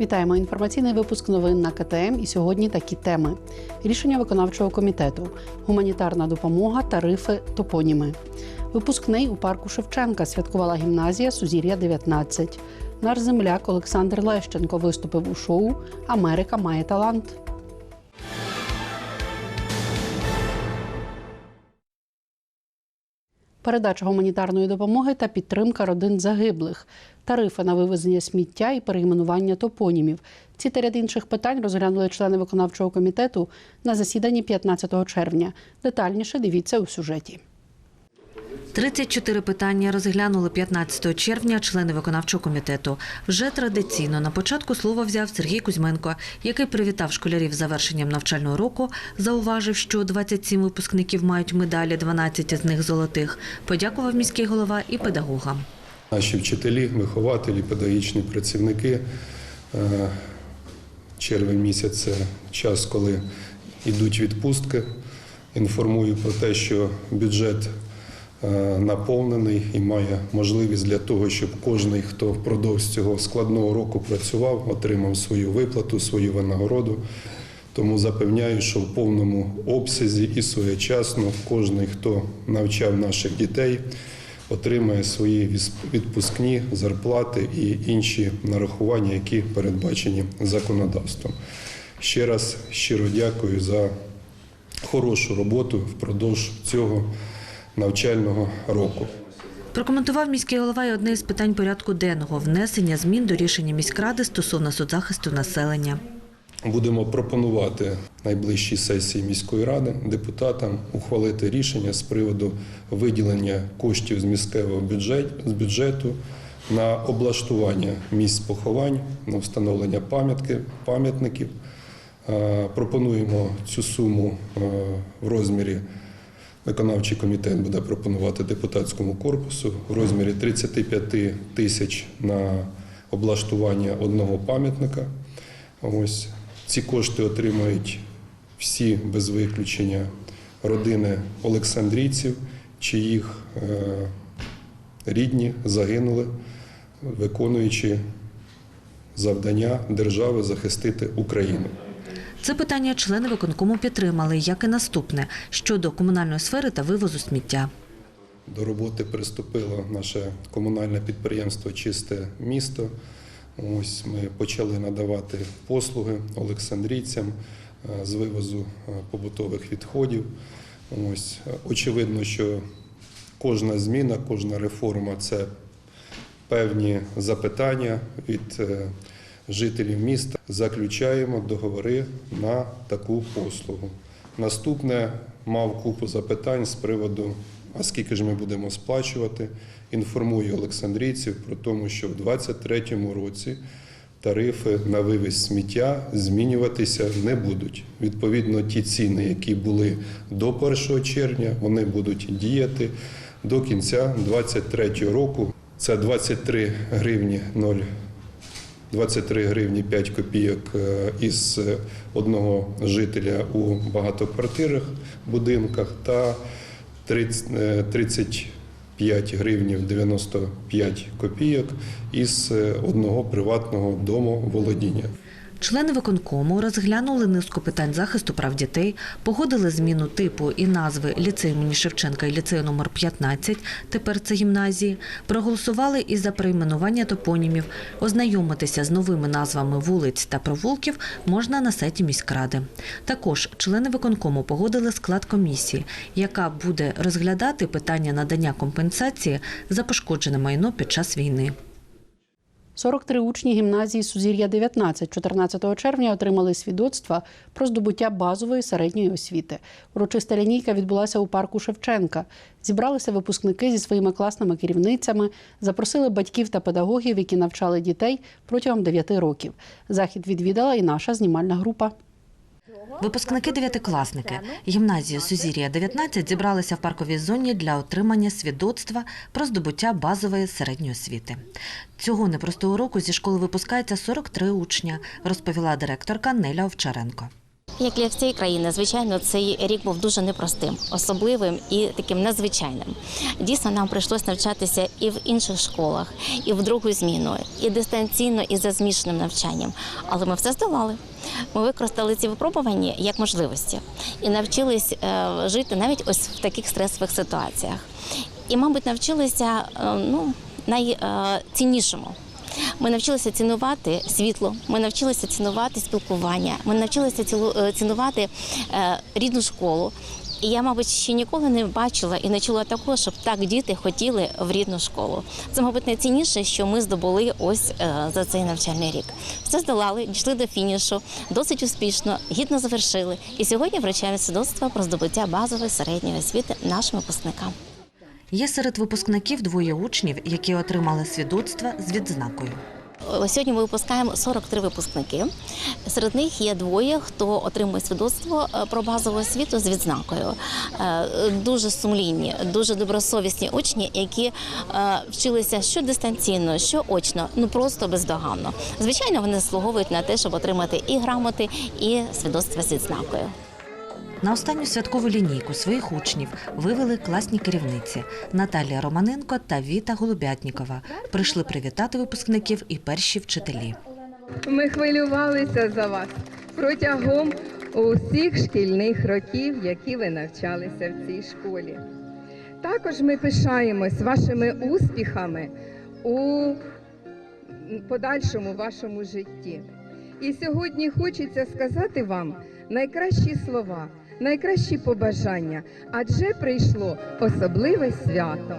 Вітаємо інформаційний випуск новин на КТМ. І сьогодні такі теми: рішення виконавчого комітету, гуманітарна допомога, тарифи, топоніми. Випускний у парку Шевченка святкувала гімназія Сузір'я 19. Наш земляк Олександр Лещенко виступив у шоу Америка має талант. Передача гуманітарної допомоги та підтримка родин загиблих, тарифи на вивезення сміття і перейменування топонімів. Ці та ряд інших питань розглянули члени виконавчого комітету на засіданні 15 червня. Детальніше дивіться у сюжеті. 34 питання розглянули 15 червня члени виконавчого комітету. Вже традиційно на початку слово взяв Сергій Кузьменко, який привітав школярів з завершенням навчального року, зауважив, що 27 випускників мають медалі, 12 з них золотих. Подякував міський голова і педагогам. Наші вчителі, вихователі, педагогічні працівники. Е, Червень місяць це час, коли йдуть відпустки. Інформую про те, що бюджет наповнений і має можливість для того, щоб кожен, хто впродовж цього складного року працював, отримав свою виплату, свою винагороду. Тому запевняю, що в повному обсязі і своєчасно кожен, хто навчав наших дітей, отримає свої відпускні зарплати і інші нарахування, які передбачені законодавством. Ще раз щиро дякую за хорошу роботу впродовж цього навчального року. Прокоментував міський голова і одне із питань порядку денного внесення змін до рішення міськради стосовно соцзахисту населення. Будемо пропонувати найближчій сесії міської ради депутатам ухвалити рішення з приводу виділення коштів з міського бюджет, з бюджету на облаштування місць поховань, на встановлення пам'ятки, пам'ятників. Е, Пропонуємо цю суму е, в розмірі. Виконавчий комітет буде пропонувати депутатському корпусу в розмірі 35 тисяч на облаштування одного пам'ятника. Ось ці кошти отримають всі без виключення родини олександрійців, чиїх е, рідні загинули, виконуючи завдання держави захистити Україну. Це питання члени виконкому підтримали, як і наступне щодо комунальної сфери та вивозу сміття. До роботи приступило наше комунальне підприємство Чисте місто. Ось ми почали надавати послуги олександрійцям е, з вивозу е, побутових відходів. Ось е, очевидно, що кожна зміна, кожна реформа це певні запитання від жителів міста. Заключаємо договори на таку послугу. Наступне мав купу запитань з приводу, а скільки ж ми будемо сплачувати. Інформую олександрійців про те, що в 2023 році тарифи на вивіз сміття змінюватися не будуть. Відповідно, ті ціни, які були до 1 червня, вони будуть діяти до кінця 2023 року. Це 23 гривні 0 23 гривні 5 копійок е, із е, одного жителя у багатоквартирних будинках та 30, е, 35 гривнів 95 копійок із одного приватного дому володіння. Члени виконкому розглянули низку питань захисту прав дітей, погодили зміну типу і назви ліцею імені Шевченка і ліцею номер 15, тепер це гімназії, проголосували і за перейменування топонімів. Ознайомитися з новими назвами вулиць та провулків можна на сайті міськради. Також члени виконкому погодили склад комісії, яка буде розглядати питання надання компенсації за пошкоджене майно під час війни. 43 учні гімназії Сузір'я 19 14 червня отримали свідоцтва про здобуття базової середньої освіти. Урочиста лінійка відбулася у парку Шевченка. Зібралися випускники зі своїми класними керівницями, запросили батьків та педагогів, які навчали дітей протягом 9 років. Захід відвідала і наша знімальна група. Випускники дев'ятикласники гімназії Сузір'я 19 зібралися в парковій зоні для отримання свідоцтва про здобуття базової середньої освіти. Цього непростого року зі школи випускається 43 учня, розповіла директорка Неля Овчаренко. Як для всієї країни, звичайно, цей рік був дуже непростим, особливим і таким надзвичайним. Дійсно, нам прийшлось навчатися і в інших школах, і в другу зміну, і дистанційно, і за змішаним навчанням. Але ми все здолали. Ми використали ці випробування як можливості і навчились е, жити навіть ось в таких стресових ситуаціях. І, мабуть, навчилися е, ну, найціннішому. Ми навчилися цінувати світло, ми навчилися цінувати спілкування, ми навчилися е, цінувати е, рідну школу. І я, мабуть, ще ніколи не бачила і не чула такого, щоб так діти хотіли в рідну школу. Це, мабуть, найцінніше, що ми здобули ось е, за цей навчальний рік. Все здолали, дійшли до фінішу, досить успішно, гідно завершили. І сьогодні вручаємо свідоцтво про здобуття базової середньої освіти нашим випускникам. Є серед випускників двоє учнів, які отримали свідоцтва з відзнакою. Ось Сьогодні ми випускаємо 43 випускники. Серед них є двоє, хто отримує свідоцтво е, про базову освіту з відзнакою. Е, Дуже сумлінні, дуже добросовісні учні, які е, вчилися що дистанційно, що очно, ну просто бездоганно. Звичайно, вони заслуговують на те, щоб отримати і грамоти, і свідоцтва з відзнакою. На останню святкову лінійку своїх учнів вивели класні керівниці Наталія Романенко та Віта Голубятнікова. Прийшли привітати випускників і перші вчителі. Ми хвилювалися за вас протягом усіх шкільних років, які ви навчалися в цій школі. Також ми пишаємось вашими успіхами у подальшому вашому житті. І сьогодні хочеться сказати вам найкращі слова, найкращі побажання, адже прийшло особливе свято.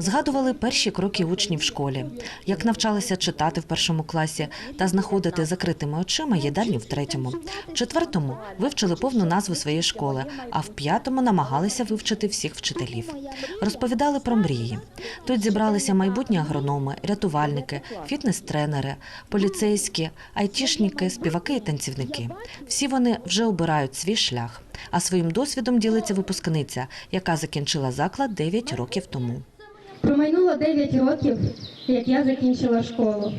Згадували перші кроки учнів в школі, як навчалися читати в першому класі та знаходити закритими очима їдальню в третьому. В четвертому вивчили повну назву своєї школи, а в п'ятому намагалися вивчити всіх вчителів. Розповідали про мрії. Тут зібралися майбутні агрономи, рятувальники, фітнес-тренери, поліцейські, айтішники, співаки і танцівники. Всі вони вже обирають свій шлях. А своїм досвідом ділиться випускниця, яка закінчила заклад 9 років тому. Промайнуло 9 років, як я закінчила школу.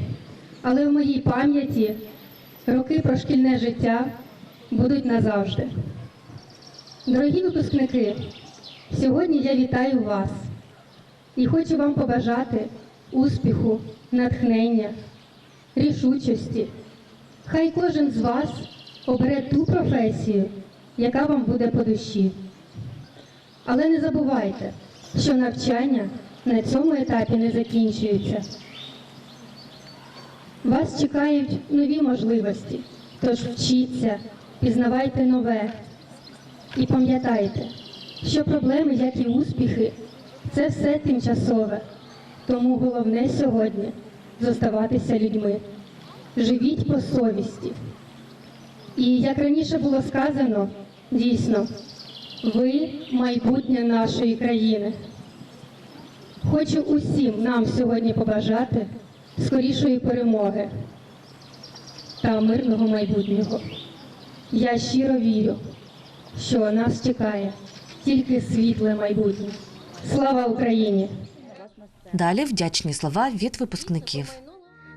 Але в моїй пам'яті роки про шкільне життя будуть назавжди. Дорогі випускники, сьогодні я вітаю вас і хочу вам побажати успіху, натхнення, рішучості. Хай кожен з вас обере ту професію, яка вам буде по душі. Але не забувайте, що навчання на цьому етапі не закінчується. Вас чекають нові можливості, тож вчіться, пізнавайте нове і пам'ятайте, що проблеми, як і успіхи, це все тимчасове. Тому головне сьогодні зоставатися людьми. Живіть по совісті. І як раніше було сказано, дійсно, ви майбутнє нашої країни. Хочу усім нам сьогодні побажати скорішої перемоги та мирного майбутнього. Я щиро вірю, що нас чекає тільки світле майбутнє. Слава Україні! Далі вдячні слова від випускників.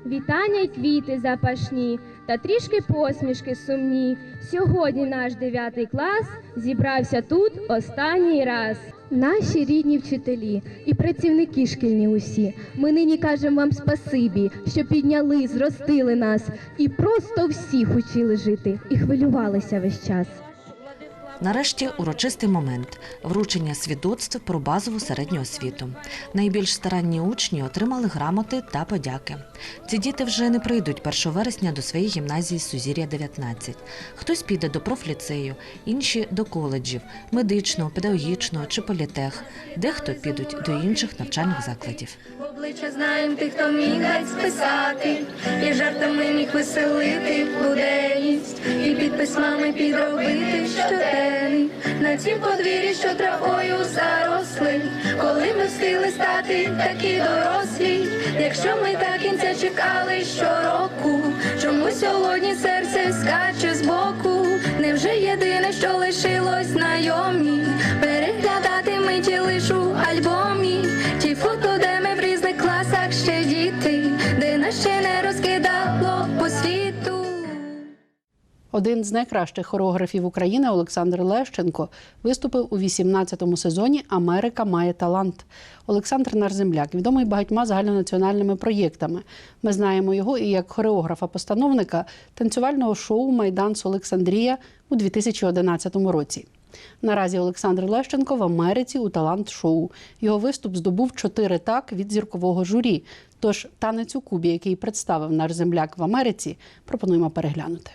Вітання й квіти запашні та трішки посмішки сумні. Сьогодні наш дев'ятий клас зібрався тут останній раз. Наші рідні вчителі і працівники шкільні усі. Ми нині кажемо вам спасибі, що підняли, зростили нас і просто всіх учили жити і хвилювалися весь час. Нарешті урочистий момент вручення свідоцтв про базову середню освіту. Найбільш старанні учні отримали грамоти та подяки. Ці діти вже не прийдуть 1 вересня до своєї гімназії Сузір'я 19. Хтось піде до профліцею, інші до коледжів, медичного, педагогічного чи політех. Дехто підуть до інших навчальних закладів. Обличчя знаєм тих, хто міг геть списати, і жартами міг веселити буденність, і під письмами підробити щоденник на цім подвір'ї, що травою заросли, коли ми встигли стати такі дорослі, якщо ми так кінця чекали щороку, чому сьогодні серце скаче збоку? Невже єдине, що лишилось знайомі, переглядати миті лишу у Один з найкращих хореографів України Олександр Лещенко виступив у 18-му сезоні Америка має талант. Олександр наш земляк, відомий багатьма загальнонаціональними проєктами. Ми знаємо його і як хореографа-постановника танцювального шоу Майданс Олександрія у 2011 році. Наразі Олександр Лещенко в Америці у талант-шоу. Його виступ здобув чотири так від зіркового журі. Тож танець у Кубі, який представив наш земляк в Америці, пропонуємо переглянути.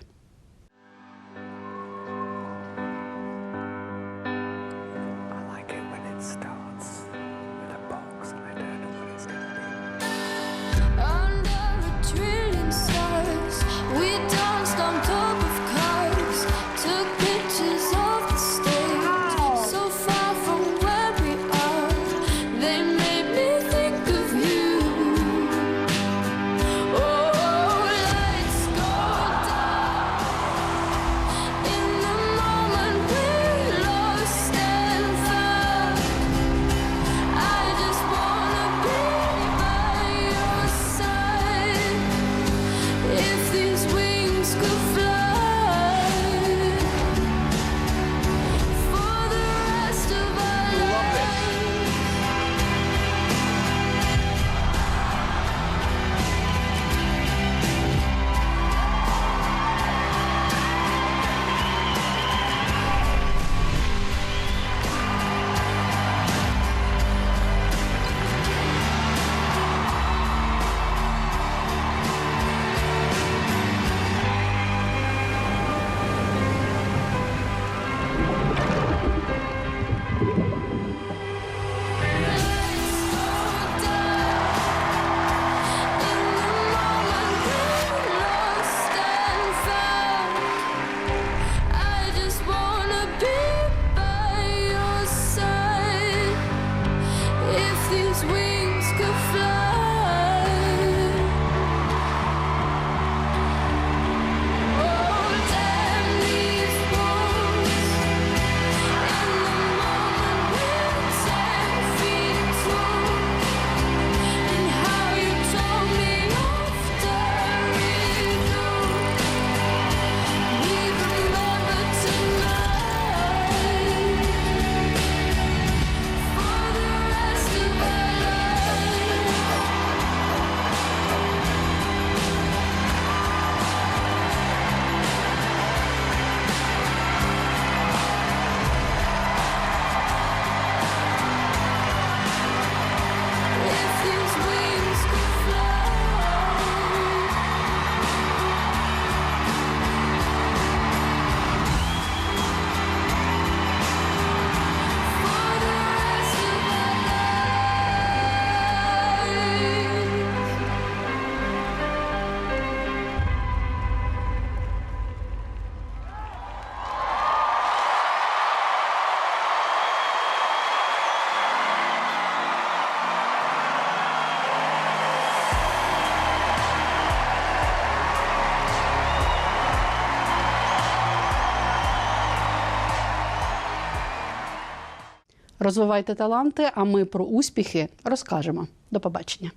Розвивайте таланти, а ми про успіхи розкажемо. До побачення.